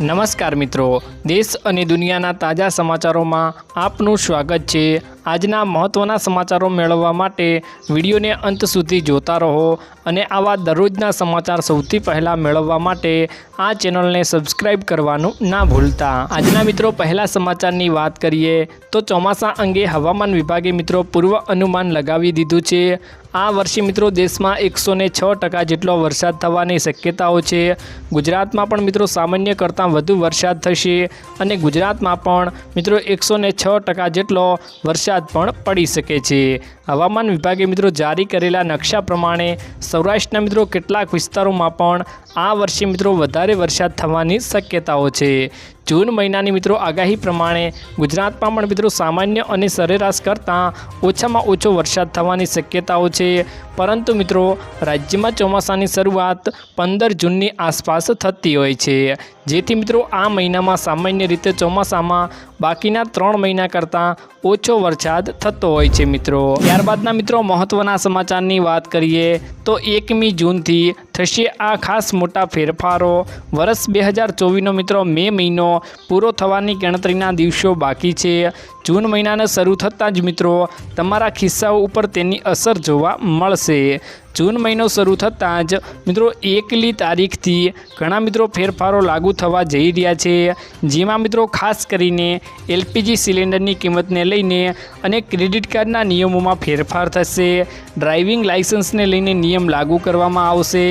નમસ્કાર મિત્રો. દેશ અને દુનિયાના તાજા સમાચારોમાં આપનું સ્વાગત છે આજના મહત્ત્વના સમાચારો મેળવવા માટે વિડીયોને અંત સુધી જોતા રહો અને આવા દરરોજના સમાચાર સૌથી પહેલાં મેળવવા માટે આ ચેનલને સબસ્ક્રાઇબ કરવાનું ના ભૂલતા. આજના મિત્રો, પહેલા સમાચારની વાત કરીએ તો ચોમાસા અંગે હવામાન વિભાગે મિત્રો પૂર્વ અનુમાન લગાવી દીધું છે. આ વર્ષે મિત્રો દેશમાં એકસો છ ટકા જેટલો વરસાદ થવાની શક્યતાઓ છે. ગુજરાતમાં પણ મિત્રો સામાન્ય કરતાં વધુ વરસાદ થશે અને ગુજરાતમાં પણ મિત્રો એકસો છ ટકા જેટલો વરસાદ પણ પડી શકે છે. હવામાન વિભાગે મિત્રો જારી કરેલા નકશા પ્રમાણે સૌરાષ્ટ્રના મિત્રો કેટલાક વિસ્તારોમાં પણ આ વર્ષે મિત્રો વધારે વરસાદ થવાની શક્યતાઓ છે. જૂન મહિનાની મિત્રો આગાહી પ્રમાણે ગુજરાતમાં પણ મિત્રો સામાન્ય અને સરેરાશ કરતાં ઓછામાં ઓછો વરસાદ થવાની શક્યતાઓ છે. પરંતુ મિત્રો રાજ્યમાં ચોમાસાની શરૂઆત પંદર જૂનની આસપાસ થતી હોય છે. જેથી મિત્રો આ મહિનામાં સામાન્ય રીતે ચોમાસામાં બાકીના ત્રણ મહિના કરતાં ઓછો વરસાદ થતો હોય છે મિત્રો. ત્યારબાદના મિત્રો મહત્ત્વના સમાચારની વાત કરીએ તો એકમી જૂનથી થશે આ ખાસ મોટા ફેરફારો. વર્ષ બે હજાર ચોવીસનો મિત્રો મે મહિનો પૂરો થવાની ગણતરીના દિવસો બાકી છે. જૂન મહિનાને શરૂ થતાં જ મિત્રો તમારા ખિસ્સાઓ ઉપર તેની અસર જોવા મળશે. જૂન મહિનો શરૂ થતાં જ મિત્રો એકલી તારીખથી ઘણા મિત્રો ફેરફારો લાગુ થવા જઈ રહ્યા છે. જેમાં મિત્રો ખાસ કરીને એલપીજી સિલિન્ડરની કિંમતને લઈને અને ક્રેડિટ કાર્ડના નિયમોમાં ફેરફાર થશે. ડ્રાઇવિંગ લાઇસન્સને લઈને નિયમ લાગુ કરવામાં આવશે.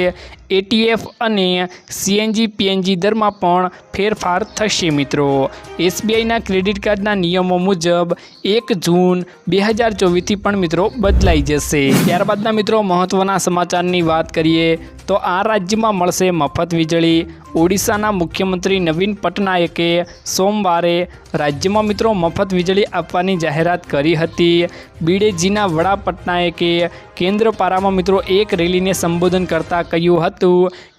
એટીએફ અને સીએનજી, પીએનજી દરમાં પણ ફેરફાર થશે મિત્રો. એસબીઆઈના ક્રેડિટ કાર્ડના નિયમો મુજબ એક જૂન બે હજાર ચોવીસથી પણ મિત્રો બદલાઈ જશે. ત્યારબાદના મિત્રો મહત્ત્વના સમાચારની વાત કરીએ તો આ રાજ્યમાં મળશે મફત વીજળી. ઓડિશાના મુખ્યમંત્રી નવીન પટનાયકે સોમવારે રાજ્યમાં મિત્રો મફત વીજળી આપવાની જાહેરાત કરી હતી. બીડેજીના વડા પટનાયકે કેન્દ્રપારામાં મિત્રો એક રેલીને સંબોધન કરતાં કહ્યું હતું.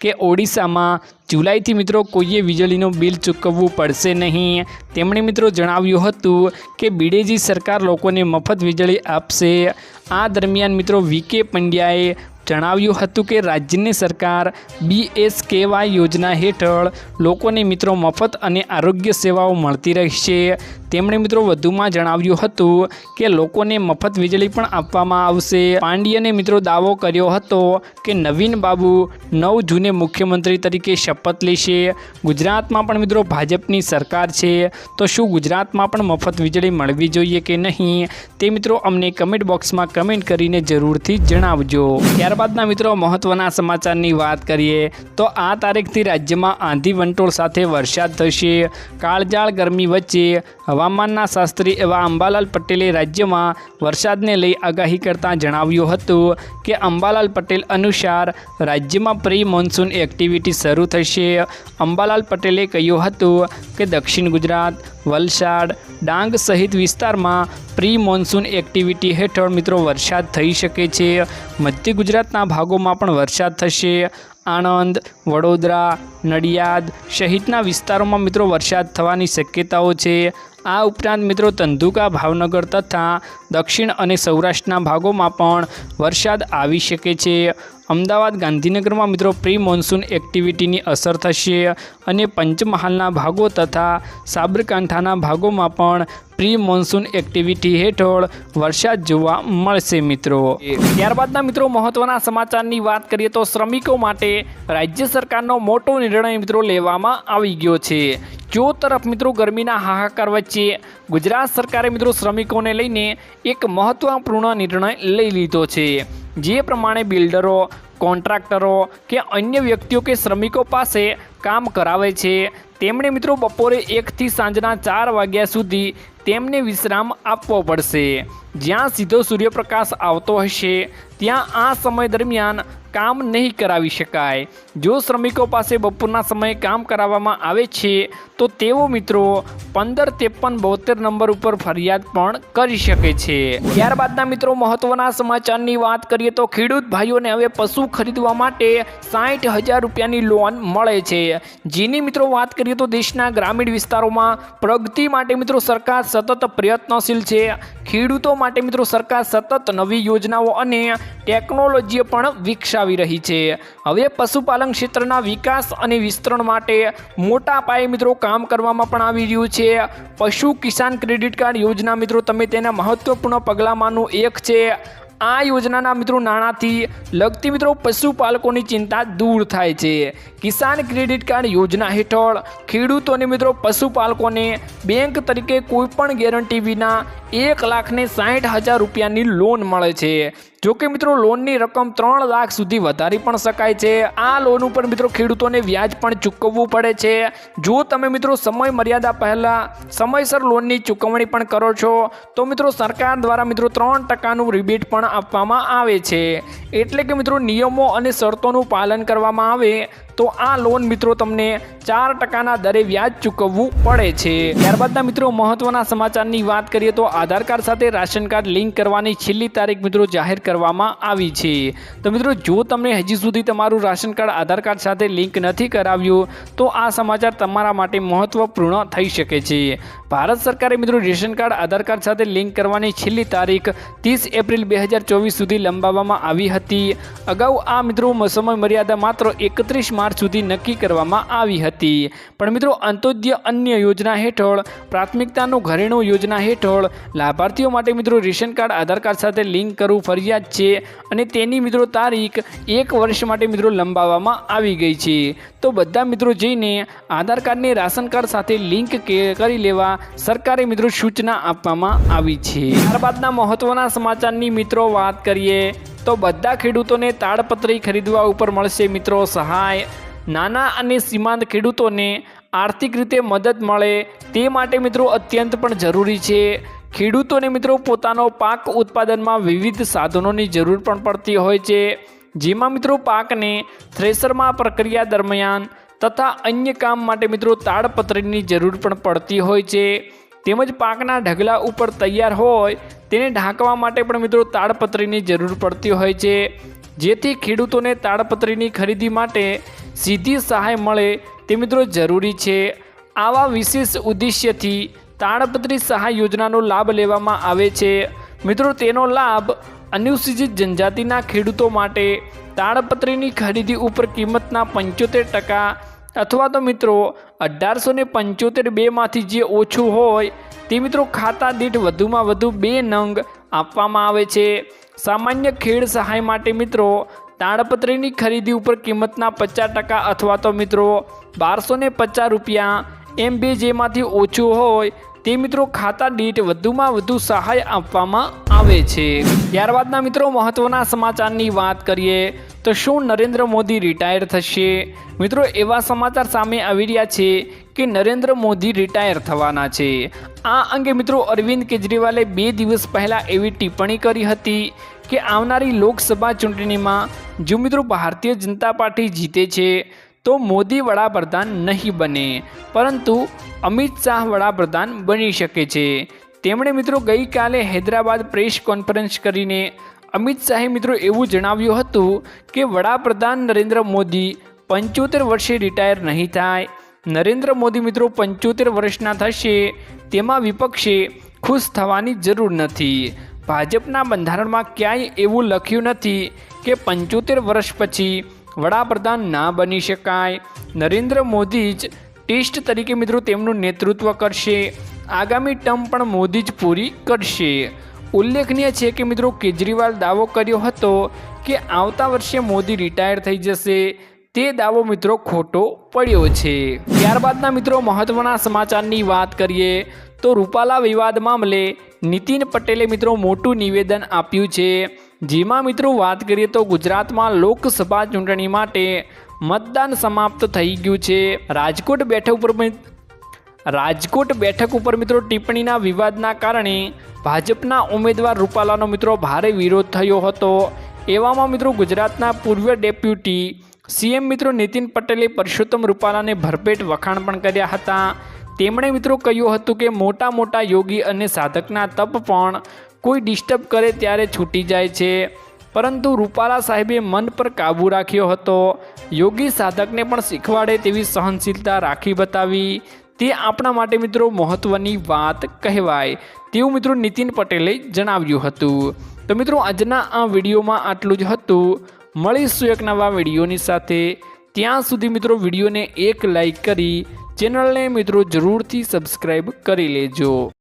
કે ઓડિશામાં જુલાઈથી મિત્રો કોઈએ વીજળીનું બિલ ચૂકવવું પડશે નહીં. તેમણે મિત્રો જણાવ્યું હતું કે બીડેજી સરકાર લોકોને મફત વીજળી આપશે. આ દરમિયાન મિત્રો વીકે પંડ્યાએ જણાવ્યું હતું કે રાજ્યની સરકાર બીએસકેવાય યોજના હેઠળ લોકોને મિત્રો મફત અને આરોગ્ય સેવાઓ મળતી રહેશે. તેમણે મિત્રો વધુમાં જણાવ્યું હતું કે લોકોને મફત વીજળી પણ આપવામાં આવશે. પાંડ્યને મિત્રો દાવો કર્યો હતો કે નવીન બાબુ નવ જૂને મુખ્યમંત્રી તરીકે શપથ લેશે. ગુજરાતમાં પણ મિત્રો ભાજપની સરકાર છે. તો શું ગુજરાતમાં પણ મફત વીજળી મળવી જોઈએ કે નહીં? તે મિત્રો અમને કમેન્ટ બોક્સમાં કમેન્ટ કરીને જરૂરથી જણાવજો. ત્યારબાદના મિત્રો મહત્ત્વના સમાચારની વાત કરીએ તો આ તારીખથી રાજ્યમાં આંધી વંટોળ સાથે વરસાદ થશે. કાળજાળ ગરમી વચ્ચે હવામાનના શાસ્ત્રી એવા અંબાલાલ પટેલે રાજ્યમાં વરસાદને લઈ આગાહી કરતાં જણાવ્યું હતું કે અંબાલાલ પટેલ અનુસાર રાજ્યમાં પ્રી મોન્સૂન એક્ટિવિટી શરૂ થશે. અંબાલાલ પટેલે કહ્યું હતું કે દક્ષિણ ગુજરાત, વલસાડ, ડાંગ સહિત વિસ્તારમાં પ્રી મોન્સૂન એક્ટિવિટી હેઠળ મિત્રો વરસાદ થઈ શકે છે. મધ્ય ગુજરાતના ભાગોમાં પણ વરસાદ થશે. આણંદ, વડોદરા, નડિયાદ સહિતના વિસ્તારોમાં મિત્રો વરસાદ થવાની શક્યતાઓ છે. આ ઉપરાંત મિત્રો ધંધુકા, ભાવનગર તથા દક્ષિણ અને સૌરાષ્ટ્રના ભાગોમાં પણ વરસાદ આવી શકે છે. અમદાવાદ ગાંધીનગરમાં મિત્રો પ્રી મોન્સૂન એક્ટિવિટીની અસર થશે અને પંચમહાલના ભાગો તથા સાબરકાંઠાના ભાગોમાં પણ પ્રી મોન્સૂન એક્ટિવિટી હેઠળ વરસાદ જોવા મળશે મિત્રો. ત્યારબાદના મિત્રો મહત્ત્વના સમાચારની વાત કરીએ તો શ્રમિકો માટે રાજ્ય સરકારનો મોટો નિર્ણય મિત્રો લેવામાં આવી ગયો છે. જો તરફ મિત્રો ગરમીના હાહાકાર વચ્ચે ગુજરાત સરકારે મિત્રો શ્રમિકોને લઈને એક મહત્વપૂર્ણ નિર્ણય લઈ લીધો છે. જે પ્રમાણે બિલ્ડરો, કોન્ટ્રાક્ટરો કે અન્ય વ્યક્તિઓ કે શ્રમિકો પાસે કામ કરાવે છે. તેમણે મિત્રો બપોરે એકથી સાંજના ચાર વાગ્યા સુધી તેમને વિશ્રામ આપવો પડશે. જ્યાં સીધો સૂર્યપ્રકાશ આવતો હશે, ત્યાં આ સમય દરમિયાન કામ નહીં કરાવી શકાય. જો શ્રમિકો પાસે બપોરના સમયે કામ કરાવવામાં આવે છે, તો તેઓ મિત્રો પંદર ત્રેપન બોતેર નંબર ઉપર ફરિયાદ પણ કરી શકે છે. ત્યારબાદના મિત્રો મહત્વના સમાચારની વાત કરીએ તો ખેડૂત ભાઈઓને હવે પશુ ખરીદવા માટે સાઠ હજાર રૂપિયાની લોન મળે છે. જેની મિત્રો વાત કરીએ તો દેશના ગ્રામીણ વિસ્તારોમાં પ્રગતિ માટે મિત્રો સરકાર સતત પ્રયત્નશીલ છે. ખેડૂતો માટે મિત્રો સરકાર સતત નવી યોજનાઓ અને ટેકનોલોજી પણ વિકસાવી રહી છે. હવે પશુપાલન ક્ષેત્રના વિકાસ અને વિસ્તરણ માટે મોટા પાયે મિત્રો કામ કરવામાં પણ આવી રહ્યું છે. પશુ કિસાન ક્રેડિટ કાર્ડ યોજના મિત્રો તમે તેના મહત્વપૂર્ણ પગલાંમાંનું એક છે. આ યોજનાના મિત્રો નાણાંથી લગતી મિત્રો પશુપાલકોની ચિંતા દૂર થાય છે. કિસાન ક્રેડિટ કાર્ડ યોજના હેઠળ ખેડૂતોને મિત્રો પશુપાલકોને બેંક તરીકે કોઈપણ ગેરંટી વિના એક લાખને સાઠ હજાર રૂપિયાની લોન મળે છે. જોકે મિત્રો, લોનની રકમ ત્રણ લાખ સુધી વધારી પણ શકાય છે. આ લોન ઉપર મિત્રો, ખેડૂતોને વ્યાજ પણ ચૂકવવું પડે છે. જો તમે મિત્રો, સમય મર્યાદા પહેલાં સમયસર લોનની ચૂકવણી પણ કરો છો, તો મિત્રો, સરકાર દ્વારા મિત્રો, ત્રણ ટકાનું રિબીટ પણ આપવામાં આવે છે. એટલે કે મિત્રો, નિયમો અને શરતોનું પાલન કરવામાં આવે. તો આ લોન મિત્રો તમને ચાર ટકાના દરે વ્યાજ ચૂકવવું પડે છે. ત્યારબાદના મિત્રો મહત્વના સમાચારની વાત કરીએ તો આધાર કાર્ડ સાથે રાશન કાર્ડ લિંક કરવાની છેલ્લી તારીખ મિત્રો જાહેર કરવામાં આવી છે. તો મિત્રો જો તમને હજી સુધી તમારું રાશન કાર્ડ, આધાર કાર્ડ સાથે લિંક નથી કરાવ્યું, તો આ સમાચાર તમારા માટે મહત્વપૂર્ણ થઈ શકે છે. ભારત સરકારે મિત્રો રેશન કાર્ડ, આધાર કાર્ડ સાથે લિંક કરવાની છેલ્લી તારીખ ત્રીસ એપ્રિલ બે હજાર ચોવીસ સુધી લંબાવવામાં આવી હતી. અગાઉ આ મિત્રો સમય મર્યાદા માત્ર એકત્રીસ માર્ચ સુધી નક્કી કરવામાં આવી હતી. પણ મિત્રો, અંત્યોદય અન્ય યોજના હેઠળ, પ્રાથમિકતાનું ઘરેણું યોજના હેઠળ, લાભાર્થીઓ માટે મિત્રો રેશન કાર્ડ, આધાર કાર્ડ સાથે લિંક કરવું ફરજિયાત છે અને તેની મિત્રો તારીખ એક વર્ષ માટે મિત્રો લંબાવવામાં આવી ગઈ છે. તો બધા મિત્રો જઈને આધાર કાર્ડને રાશન કાર્ડ સાથે લિંક કરી લેવા સરકારે મિત્રો સૂચના આપવામાં આવી છે. ત્યારબાદના મહત્વના સમાચારની મિત્રો વાત કરીએ. તો બધા ખેડૂતોને તાડપત્રી ખરીદવા ઉપર મળશે મિત્રો સહાય. નાના અને સીમાંત ખેડૂતોને આર્થિક રીતે મદદ મળે તે માટે મિત્રો અત્યંત પણ જરૂરી છે. ખેડૂતોને મિત્રો પોતાનો પાક ઉત્પાદનમાં વિવિધ સાધનોની જરૂર પણ પડતી હોય છે. જેમાં મિત્રો પાકને થ્રેસરમાં પ્રક્રિયા દરમિયાન તથા અન્ય કામ માટે મિત્રો તાડપત્રીની જરૂર પણ પડતી હોય છે. તેમજ પાકના ઢગલા ઉપર તૈયાર હોય તેને ઢાંકવા માટે પણ મિત્રો તાડપત્રીની જરૂર પડતી હોય છે. જેથી ખેડૂતોને તાડપત્રીની ખરીદી માટે સીધી સહાય મળે તે મિત્રો જરૂરી છે. આવા વિશેષ ઉદ્દેશ્યથી તાડપત્રી સહાય યોજનાનો લાભ લેવામાં આવે છે. મિત્રો તેનો લાભ અનુસૂચિત જનજાતિના ખેડૂતો માટે તાડપત્રીની ખરીદી ઉપર કિંમતના પંચોતેર ટકા અથવા તો મિત્રો અઢારસો ને પંચોતેર બેમાંથી જે ઓછું હોય, તે મિત્રો ખાતા દીઠ વધુમાં વધુ બે નંગ આપવામાં આવે છે. સામાન્ય ખેડ સહાય માટે મિત્રો તાડપત્રીની ખરીદી ઉપર કિંમતના પચાસ ટકા અથવા તો મિત્રો બારસો ને પચાસ રૂપિયા એમ બે જેમાંથી ઓછું હોય તે મિત્રો ખાતા દીઠ વધુમાં વધુ સહાય આપવામાં આવે છે. ત્યારબાદના મિત્રો મહત્વના સમાચારની વાત કરીએ તો શું નરેન્દ્ર મોદી રિટાયર થશે? મિત્રો એવા સમાચાર સામે આવી રહ્યા છે કે નરેન્દ્ર મોદી રિટાયર થવાના છે. આ અંગે મિત્રો અરવિંદ કેજરીવાલે બે દિવસ પહેલાં એવી ટિપ્પણી કરી હતી કે આવનારી લોકસભા ચૂંટણીમાં જો મિત્રો ભારતીય જનતા પાર્ટી જીતે છે તો મોદી વડાપ્રધાન નહીં બને. પરંતુ અમિત શાહ વડાપ્રધાન બની શકે છે. તેમણે મિત્રો ગઈકાલે હૈદરાબાદ પ્રેસ કોન્ફરન્સ કરીને અમિત શાહે મિત્રો એવું જણાવ્યું હતું કે વડાપ્રધાન નરેન્દ્ર મોદી પંચોતેર વર્ષે રિટાયર નહીં થાય. નરેન્દ્ર મોદી મિત્રો પંચોતેર વર્ષના થશે, તેમાં વિપક્ષે ખુશ થવાની જરૂર નથી. ભાજપના બંધારણમાં ક્યાંય એવું લખ્યું નથી કે પંચોતેર વર્ષ પછી વડાપ્રધાન ના બની શકાય. નરેન્દ્ર મોદી જ ટેસ્ટ તરીકે મિત્રો તેમનું નેતૃત્વ કરશે. આગામી ટર્મ પણ મોદી જ પૂરી કરશે. ઉલ્લેખનીય છે કે મિત્રો કેજરીવાલ દાવો કર્યો હતો કે આવતા વર્ષે મોદી રિટાયર થઈ જશે. તે દાવો મિત્રો ખોટો પડ્યો છે. ત્યારબાદના મિત્રો મહત્વના સમાચારની વાત કરીએ તો રૂપાલા વિવાદ મામલે નીતિન પટેલે મિત્રો મોટું નિવેદન આપ્યું છે. જેમાં મિત્રો વાત કરીએ તો ગુજરાતમાં લોકસભા ચૂંટણી માટે મતદાન સમાપ્ત થઈ ગયું છે. રાજકોટ બેઠક ઉપર રાજકોટ બેઠક ઉપર મિત્રો ટિપ્પણીના વિવાદના કારણે ભાજપના ઉમેદવાર રૂપાલાનો મિત્રો ભારે વિરોધ થયો હતો. એવામાં મિત્રો ગુજરાતના પૂર્વ ડેપ્યુટી સીએમ મિત્રો નીતિન પટેલે પરસોત્તમ રૂપાલાને ભરપેટ વખાણ પણ કર્યા હતા. તેમણે મિત્રો કહ્યું હતું કે મોટા મોટા યોગી અને સાધકના તપ પણ કોઈ ડિસ્ટર્બ કરે ત્યારે છૂટી જાય છે. પરંતુ રૂપાલા સાહેબે મન પર કાબૂ રાખ્યો હતો. યોગી સાધકને પણ શીખવાડે તેવી સહનશીલતા રાખી બતાવી. તે આપણા માટે મિત્રો મહત્ત્વની વાત કહેવાય. તેવું મિત્રો નીતિન પટેલે જણાવ્યું હતું. તો મિત્રો આજના આ વિડીયોમાં આટલું જ હતું. મળીશું એક નવા વિડીયોની સાથે. ત્યાં સુધી મિત્રો વિડીયોને એક લાઈક કરી ચેનલને મિત્રો જરૂરથી સબસ્ક્રાઈબ કરી લેજો.